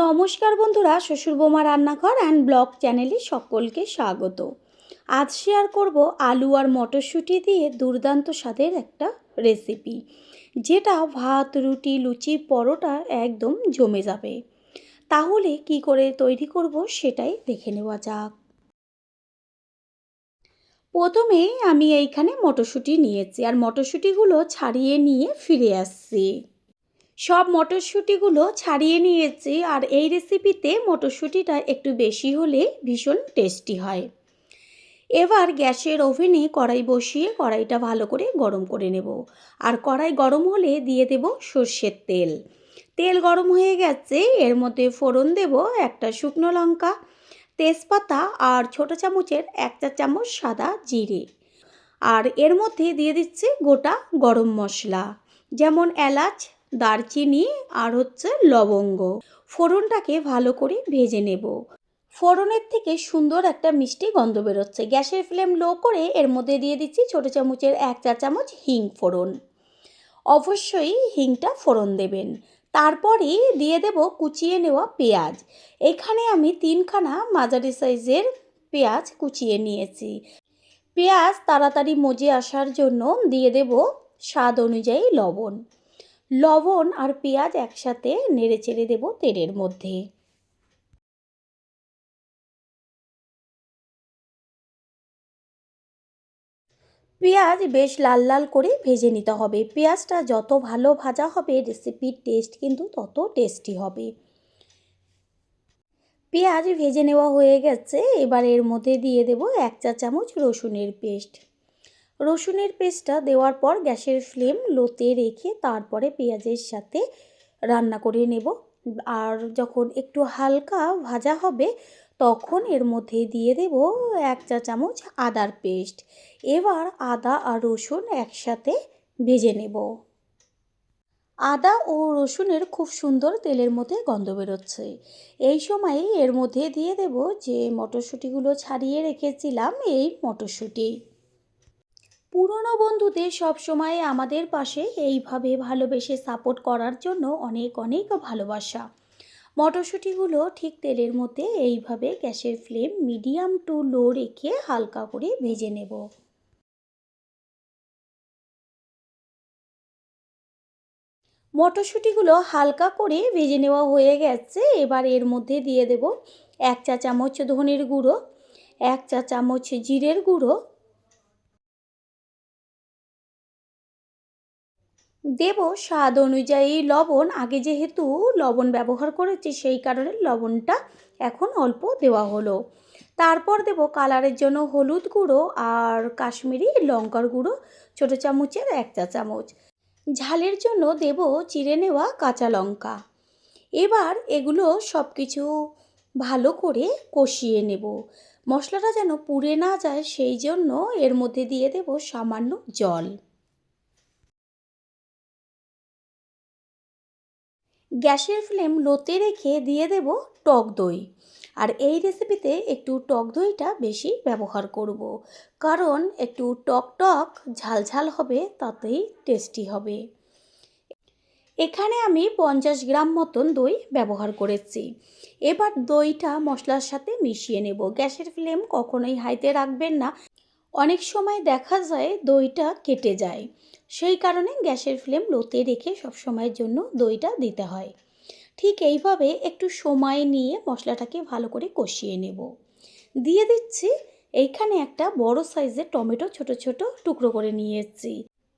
নমস্কার বন্ধুরা, শ্বশুর বোমা রান্নাঘর অ্যান্ড ব্লগ চ্যানেলে সকলকে স্বাগত। আজ শেয়ার করব আলু আর মটরশুঁটি দিয়ে দুর্দান্ত স্বাদের একটা রেসিপি যেটা ভাত, রুটি, লুচি, পরোটা একদম জমে যাবে। তাহলে কি করে তৈরি করব সেটাই দেখে নেওয়া যাক। প্রথমে আমি এইখানে মটরশুঁটি নিয়েছি, আর মটরশুঁটিগুলো ছাড়িয়ে নিয়ে ফিরে আসছি। সব মটরশুঁটিগুলো ছাড়িয়ে নিয়েছি আর এই রেসিপিতে মটরশুঁটিটা একটু বেশি হলে ভীষণ টেস্টি হয়। এবার গ্যাসের ওভেনে কড়াই বসিয়ে কড়াইটা ভালো করে গরম করে নেব। আর কড়াই গরম হলে দিয়ে দেব সর্ষের তেল। তেল গরম হয়ে গেছে, এর মধ্যে ফোড়ন দেব একটা শুকনো লঙ্কা, তেজপাতা আর ছোটো চামচের এক চা চামচ সাদা জিরে। আর এর মধ্যে দিয়ে দিচ্ছে গোটা গরম মশলা, যেমন এলাচ দারচিনি আর হচ্ছে লবঙ্গ। ফোড়নটাকে ভালো করে ভেজে নেব। ফোড়নের থেকে সুন্দর একটা মিষ্টি গন্ধ বেরোচ্ছে। গ্যাসের ফ্লেম লো করে এর মধ্যে দিয়ে দিচ্ছি ছোটো চামচের এক চা চামচ হিং ফোড়ন। অবশ্যই হিংটা ফোড়ন দেবেন। তারপরে দিয়ে দেব কুচিয়ে নেওয়া পেঁয়াজ। এখানে আমি তিনখানা মাঝারি সাইজের পেঁয়াজ কুচিয়ে নিয়েছি। পেঁয়াজ তাড়াতাড়ি মজে আসার জন্য দিয়ে দেব স্বাদ অনুযায়ী লবণ। লবণ আর পেঁয়াজ একসাথে নেড়ে চেড়ে দেবো তেলের মধ্যে। পেঁয়াজ বেশ লাল লাল করে ভেজে নিতে হবে। পেঁয়াজটা যত ভালো ভাজা হবে রেসিপির টেস্ট কিন্তু তত টেস্টি হবে। পেঁয়াজ ভেজে নেওয়া হয়ে গেছে। এবার এর মধ্যে দিয়ে দেব এক চা চামচ রসুনের পেস্ট রসুনের পেস্টটা দেওয়ার পর গ্যাসের ফ্লেম লোতে রেখে তারপরে পেঁয়াজের সাথে রান্না করে নেব। আর যখন একটু হালকা ভাজা হবে, তখন এর মধ্যে দিয়ে দেব এক চা চামচ আদার পেস্ট। এবার আদা আর রসুন একসাথে ভেজে নেব। আদা ও রসুনের খুব সুন্দর তেলের মধ্যে গন্ধ বেরোচ্ছে। এই সময়ে এর মধ্যে দিয়ে দেব যে মটরশুঁটিগুলো ছাড়িয়ে রেখেছিলাম, এই মটরশুঁটি। পুরনো বন্ধুদের সবসময় আমাদের পাশে এইভাবে ভালোবেসে সাপোর্ট করার জন্য অনেক অনেক ভালোবাসা। মটরশুঁটিগুলো ঠিক তেলের মধ্যে এইভাবে গ্যাসের ফ্লেম মিডিয়াম টু লো রেখে হালকা করে ভেজে নেব। মটরশুঁটিগুলো হালকা করে ভেজে নেওয়া হয়ে গেছে, এবার এর মধ্যে দিয়ে দেব এক চা চামচ ধনের গুঁড়ো, এক চা চামচ জিরের গুঁড়ো দেব স্বাদ অনুযায়ী লবণ। আগে যেহেতু লবণ ব্যবহার করেছি, সেই কারণে লবণটা এখন অল্প দেওয়া হলো। তারপর দেব কালারের জন্য হলুদ গুঁড়ো আর কাশ্মীরি লঙ্কার গুঁড়ো, ছোটো চামচের এক চা চামচ। ঝালের জন্য দেব চিড়ে নেওয়া কাঁচা লঙ্কা। এবার এগুলো সব কিছু ভালো করে কষিয়ে নেব। মশলাটা যেন পুড়ে না যায়, সেই জন্য এর মধ্যে দিয়ে দেব সামান্য জল। গ্যাসের ফ্লেম লোতে রেখে দিয়ে দেব টক দই। আর এই রেসিপিতে একটু টক দইটা বেশি ব্যবহার করব। কারণ একটু টক টক, ঝাল ঝাল হবে, তাতেই টেস্টি হবে। এখানে আমি পঞ্চাশ গ্রাম মতন দই ব্যবহার করেছি। এবার দইটা মশলার সাথে মিশিয়ে নেব। গ্যাসের ফ্লেম কখনোই হাইতে রাখবেন না। অনেক সময় দেখা যায় দইটা কেটে যায়। সেই কারণে গ্যাসের ফ্লেম লোতে রেখে সব সময়ের জন্য দইটা দিতে হয়। ঠিক এইভাবে একটু সময় নিয়ে মশলাটাকে ভালো করে কষিয়ে নেব। দিয়ে দিচ্ছি, এইখানে একটা বড় সাইজের টমেটো ছোট ছোট টুকরো করে নিয়েছি।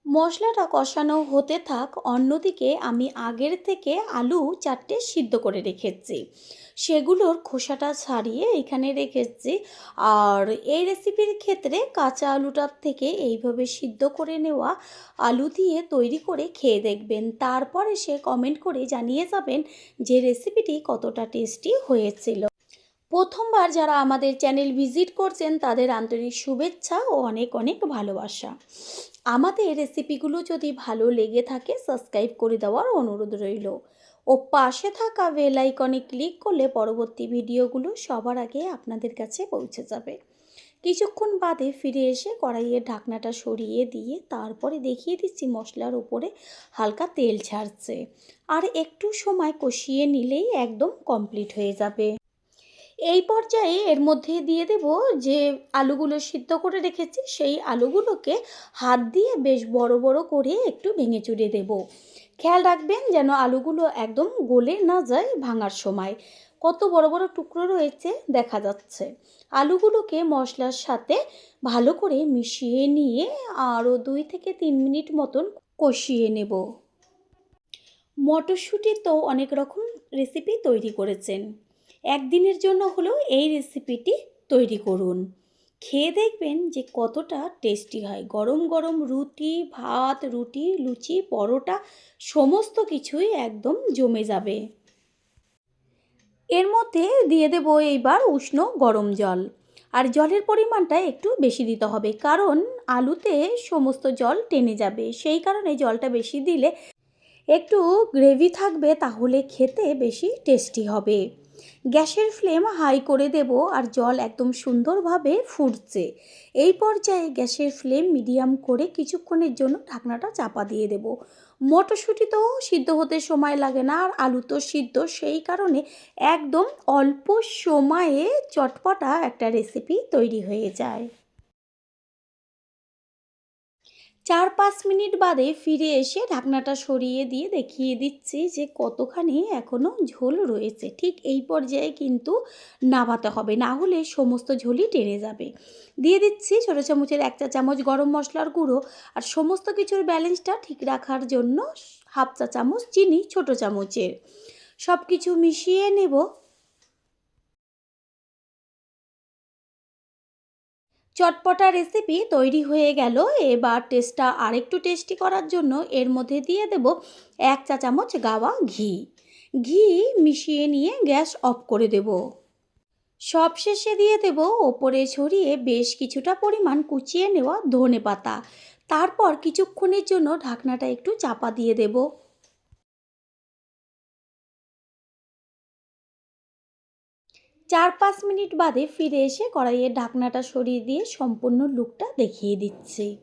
মশলাটা কষানো হতে থাক, অন্যদিকে আমি আগের থেকে আলু চারটে সিদ্ধ করে রেখেছি। সেগুলোর খোসাটা ছাড়িয়ে এখানে রেখেছি। আর এই রেসিপির ক্ষেত্রে কাঁচা আলুটার থেকে এইভাবে সিদ্ধ করে নেওয়া আলু দিয়ে তৈরি করে খেয়ে দেখবেন। তারপরে সে কমেন্ট করে জানিয়ে যাবেন যে রেসিপিটি কতটা টেস্টি হয়েছিল। প্রথমবার যারা আমাদের চ্যানেল ভিজিট করছেন, তাদের আন্তরিক শুভেচ্ছা ও অনেক অনেক ভালোবাসা। আমাদের রেসিপিগুলো যদি ভালো লেগে থাকে, সাবস্ক্রাইব করে দেওয়ার অনুরোধ রইল। ও পাশে থাকা বেল আইকনে ক্লিক করলে পরবর্তী ভিডিওগুলো সবার আগে আপনাদের কাছে পৌঁছে যাবে। কিছুক্ষণ বাদে ফিরে এসে কড়াইয়ের ঢাকনাটা সরিয়ে দিয়ে তারপরে দেখিয়ে দিচ্ছি মশলার উপরে হালকা তেল ছাড়ছে। আর একটু সময় কষিয়ে নিলেই একদম কমপ্লিট হয়ে যাবে। এই পর্যায়ে এর মধ্যে দিয়ে দেব যে আলুগুলো সিদ্ধ করে রেখেছি, সেই আলুগুলোকে হাত দিয়ে বেশ বড় বড় করে একটু ভেঙে চুড়ে দেব। খেয়াল রাখবেন যেন আলুগুলো একদম গলে না যায় ভাঙার সময়। কত বড় বড় টুকরো রয়েছে, দেখা যাচ্ছে। আলুগুলোকে মশলার সাথে ভালো করে মিশিয়ে নিয়ে আরও দুই থেকে তিন মিনিট মতন কষিয়ে নেব। মটরশুঁটির তো অনেক রকম রেসিপি তৈরি করেছেন। একদিনের জন্য হলেও এই রেসিপিটি তৈরি করুন। খেয়ে দেখবেন যে কতটা টেস্টি হয়। গরম গরম রুটি, ভাত, রুটি, লুচি, পরোটা, সমস্ত কিছুই একদম জমে যাবে। এর মধ্যে দিয়ে দেবো এইবার উষ্ণ গরম জল। আর জলের পরিমাণটা একটু বেশি দিতে হবে, কারণ আলুতে সমস্ত জল টেনে যাবে। সেই কারণে জলটা বেশি দিলে একটু গ্রেভি থাকবে, তাহলে খেতে বেশি টেস্টি হবে। গ্যাসের ফ্লেম হাই করে দেব আর জল একদম সুন্দরভাবে ফুটছে। এই পর্যায়ে গ্যাসের ফ্লেম মিডিয়াম করে কিছুক্ষণের জন্য ঢাকনাটা চাপা দিয়ে দেব। মটরশুঁটি তো সিদ্ধ হতে সময় লাগে না আর আলু তো সিদ্ধ, সেই কারণে একদম অল্প সময়ে চটপটা একটা রেসিপি তৈরি হয়ে যায়। চার পাঁচ মিনিট বাদে ফিরে এসে ঢাকনাটা সরিয়ে দিয়ে দেখিয়ে দিচ্ছি যে কতখানি এখনও ঝোল রয়েছে। ঠিক এই পর্যায়ে কিন্তু নামাতে হবে, না হলে সমস্ত ঝোলই টেনে যাবে। দিয়ে দিচ্ছি ছোটো চামচের এক চা চামচ গরম মশলার গুঁড়ো আর সমস্ত কিছুর ব্যালেন্সটা ঠিক রাখার জন্য হাফ চা চামচ চিনি ছোটো চামচের। সব কিছু মিশিয়ে নেব। চটপটা রেসিপি তৈরি হয়ে গেল। এবার টেস্টটা আরেকটু টেস্টি করার জন্য এর মধ্যে দিয়ে দেব এক চা চামচ গাওয়া ঘি। ঘি মিশিয়ে নিয়ে গ্যাস অফ করে দেব। সব শেষে দিয়ে দেব ওপরে ছড়িয়ে বেশ কিছুটা পরিমাণ কুচিয়ে নেওয়া ধনে পাতা তারপর কিছুক্ষণের জন্য ঢাকনাটা একটু চাপা দিয়ে দেবো। চার পাঁচ মিনিট বাদে ফিরে এসে কড়াইয়ের ঢাকনাটা সরিয়ে দিয়ে সম্পূর্ণ লুকটা দেখিয়ে দিচ্ছি।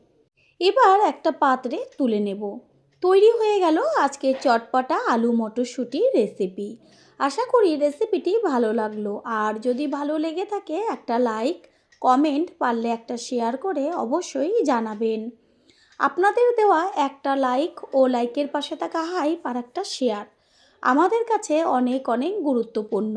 এবার একটা পাত্রে তুলে নেব। তৈরি হয়ে গেল আজকে চটপটা আলু মটরশুঁটির রেসিপি। আশা করি রেসিপিটি ভালো লাগল। আর যদি ভালো লেগে থাকে একটা লাইক, কমেন্ট পারলে একটা শেয়ার করে অবশ্যই জানাবেন। আপনাদের দেওয়া একটা লাইক ও লাইকের পাশে থাকা হাইপ আর একটা শেয়ার আমাদের কাছে অনেক অনেক গুরুত্বপূর্ণ।